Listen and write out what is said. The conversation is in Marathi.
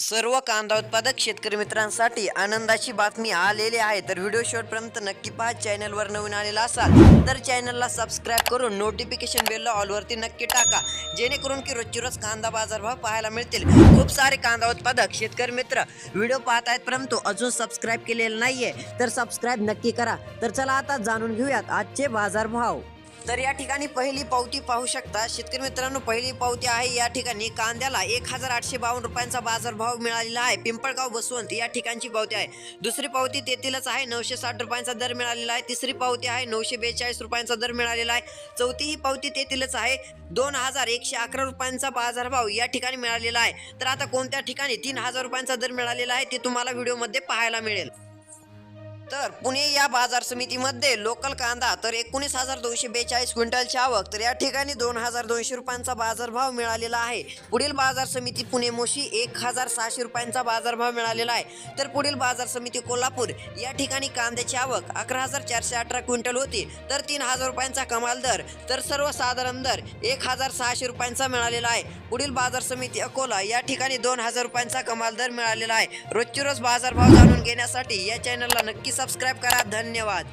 सर्व कांदा उत्पादक शेतकरी मित्रांसाठी आनंदाची बातमी आलेली आहे. तर व्हिडिओ शेवटपर्यंत नक्की पहा. चॅनलवर नवीन आलेला असाल तर चॅनलला सबस्क्राईब करून नोटिफिकेशन बेलला ऑलवरती नक्की टाका. जेणेकरून की रोजची रोज कांदा बाजारभाव पाहायला मिळतील. खूप सारे कांदा उत्पादक शेतकरी मित्र व्हिडिओ पाहत आहेत परंतु अजून सबस्क्राईब केलेलं नाहीये. तर सबस्क्राईब नक्की करा. तर चला आता जाणून घेऊयात आजचे बाजारभाव. तर या ठिकाणी पहिली पावती पाहू शकता. शेतकरी मित्रांनो पहिली पावती आहे या ठिकाणी. कांद्याला एक हजार आठशे बावन्न रुपयांचा बाजारभाव मिळालेला आहे. पिंपळगाव बसवंत या ठिकाणची पावती आहे. दुसरी पावती तेथीलच आहे. नऊशे साठ रुपयांचा दर मिळालेला आहे. तिसरी पावती आहे नऊशे बेचाळीस रुपयांचा दर मिळालेला आहे. चौथी ही पावती तेथीलच आहे. दोन हजार एकशे अकरा रुपयांचा बाजारभाव या ठिकाणी मिळालेला आहे. तर आता कोणत्या ठिकाणी तीन हजार रुपयांचा दर मिळालेला आहे ते तुम्हाला व्हिडिओमध्ये पाहायला मिळेल. तर पुणे या बाजार समितीमध्ये लोकल कांदा तर एकोणीस हजार दोनशे बेचाळीस क्विंटलची आवक तर या ठिकाणी दोन हजार दोनशे रुपयांचा बाजारभाव मिळालेला आहे. पुढील बाजार समिती पुणे मोशी एक हजार सहाशे रुपयांचा बाजारभाव मिळालेला आहे. तर पुढील बाजार समिती कोल्हापूर या ठिकाणी कांद्याची आवक अकरा हजार चारशे अठरा क्विंटल होती तर तीन हजार रुपयांचा कमाल दर तर सर्वसाधारण दर एक हजार सहाशे रुपयांचा मिळालेला आहे. पुढील बाजार समिती अकोला या ठिकाणी दोन हजार रुपयांचा कमाल दर मिळालेला आहे. रोजची रोज बाजारभाव जाणून घेण्यासाठी या चॅनलला नक्कीच सबस्क्राईब करा. धन्यवाद.